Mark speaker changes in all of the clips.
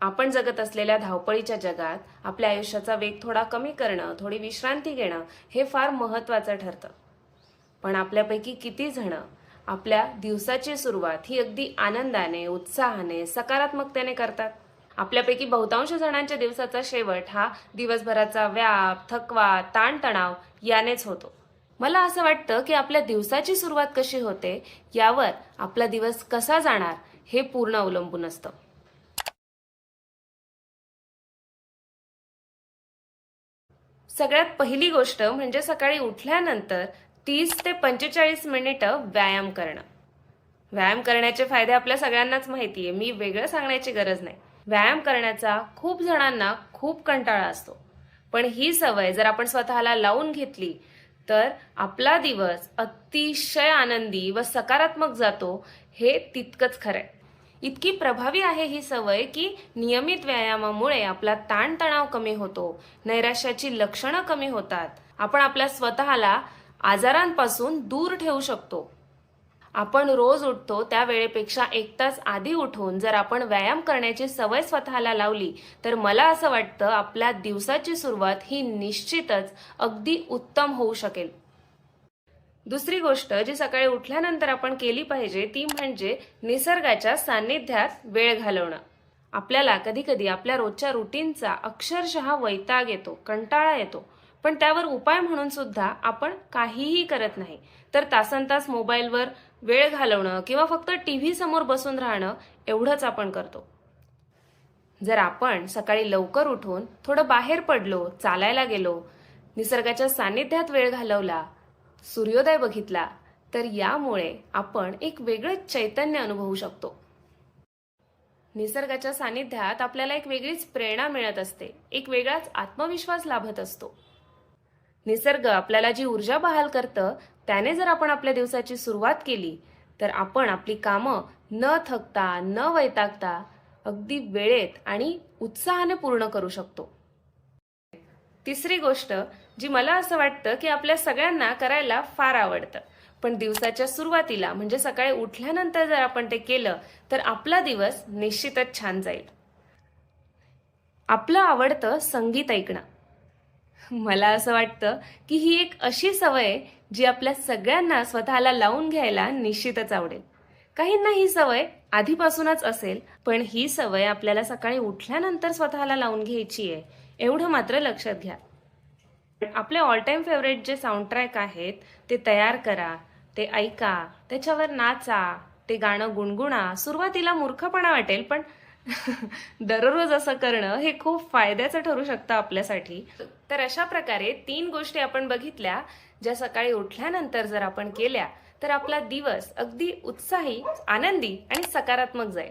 Speaker 1: आपण जगत असलेल्या धावपळीच्या जगात आपल्या आयुष्याचा वेग थोडा कमी करणं थोडी विश्रांती घेणं हे फार महत्त्वाचं ठरतं. पण आपल्यापैकी किती जण आपल्या दिवसाची सुरुवात ही अगदी आनंदाने उत्साहाने सकारात्मकतेने करतात? आपल्यापैकी बहुतांश जणांच्या दिवसाचा शेवट हा दिवसभराचा व्याप थकवा ताणतणाव यानेच होतो. मला असं वाटतं की आपल्या दिवसाची सुरुवात कशी होते यावर आपला दिवस कसा जाणार हे पूर्ण अवलंबून असतं. सगळ्यात पहिली गोष्ट म्हणजे सकाळी उठल्यानंतर तीस ते पंचेचाळीस मिनिटं व्यायाम करणं. व्यायाम करण्याचे फायदे आपल्या सगळ्यांनाच माहिती आहे. मी वेगळं सांगण्याची गरज नाही. व्यायाम करण्याचा खूप जणांना खूप कंटाळा असतो. पण ही सवय जर आपण स्वतःला लावून घेतली तर आपला दिवस अतिशय आनंदी व सकारात्मक जातो हे तितकंच खरंय. इतकी प्रभावी आहे ही सवय की नियमित व्यायामामुळे आपला ताणतणाव कमी होतो नैराश्याची लक्षणं कमी होतात. आपण आपल्या स्वतःला आजारांपासून दूर ठेवू शकतो. आपण रोज उठतो त्या वेळेपेक्षा एक तास आधी उठून जर आपण व्यायाम करण्याची सवय स्वतःला लावली तर मला असं वाटतं आपल्या दिवसाची सुरुवात ही निश्चितच अगदी उत्तम होऊ शकेल. दुसरी गोष्ट जी सकाळी उठल्यानंतर आपण केली पाहिजे ती म्हणजे निसर्गाच्या सान्निध्यात वेळ घालवणं. आपल्याला कधी कधी आपल्या रोजच्या रुटीनचा अक्षरशः वैताग येतो कंटाळा येतो. पण त्यावर उपाय म्हणून सुद्धा आपण काहीही करत नाही. तर तासन तास मोबाईलवर वेळ घालवणं किंवा फक्त टी व्ही समोर बसून राहणं एवढंच आपण करतो. जर आपण सकाळी लवकर उठून थोडं बाहेर पडलो चालायला गेलो निसर्गाच्या सान्निध्यात वेळ घालवला सूर्योदय बघितला तर यामुळे आपण एक वेगळंच चैतन्य अनुभवू शकतो. निसर्गाच्या सानिध्यात आपल्याला एक वेगळीच प्रेरणा मिळत असते एक वेगळाच आत्मविश्वास लाभत असतो. निसर्ग आपल्याला जी ऊर्जा बहाल करतं त्याने जर आपण आपल्या दिवसाची सुरुवात केली तर आपण आपली कामं न थकता न वैतागता अगदी वेळेत आणि उत्साहाने पूर्ण करू शकतो. तिसरी गोष्ट जी मला असं वाटतं की आपल्या सगळ्यांना करायला फार आवडतं. पण दिवसाच्या सुरुवातीला म्हणजे सकाळी उठल्यानंतर जर आपण ते केलं तर आपला दिवस निश्चितच छान जाईल. आपलं आवडतं संगीत ऐकणं. मला असं वाटतं की ही एक अशी सवय आहे जी आपल्या सगळ्यांना स्वतःला लावून घ्यायला निश्चितच आवडेल. काहींना ही सवय आधीपासूनच असेल पण ही सवय आपल्याला सकाळी उठल्यानंतर स्वतःला लावून घ्यायची आहे एवढं मात्र लक्षात घ्या. आपले ऑल टाइम फेवरेट जे साऊंड ट्रॅक आहेत ते तयार करा ते ऐका त्याच्यावर नाचा ते गाणं गुणगुणा. सुरुवातीला मूर्खपणा वाटेल पण दररोज असं करणं हे खूप फायद्याचं ठरू शकतं आपल्यासाठी. तर अशा प्रकारे तीन गोष्टी आपण बघितल्या ज्या सकाळी उठल्यानंतर जर आपण केल्या तर आपला दिवस अगदी उत्साही आनंदी आणि सकारात्मक जाईल.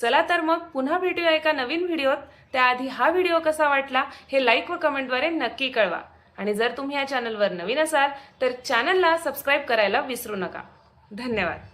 Speaker 1: चला तर मग पुन्हा भेटूया एका नवीन व्हिडिओत. त्याआधी हा व्हिडिओ कसा वाटला हे लाईक व कमेंटद्वारे नक्की कळवा. आणि जर तुम्ही या चॅनलवर नवीन असाल तर चॅनलला सबस्क्राईब करायला विसरू नका. धन्यवाद.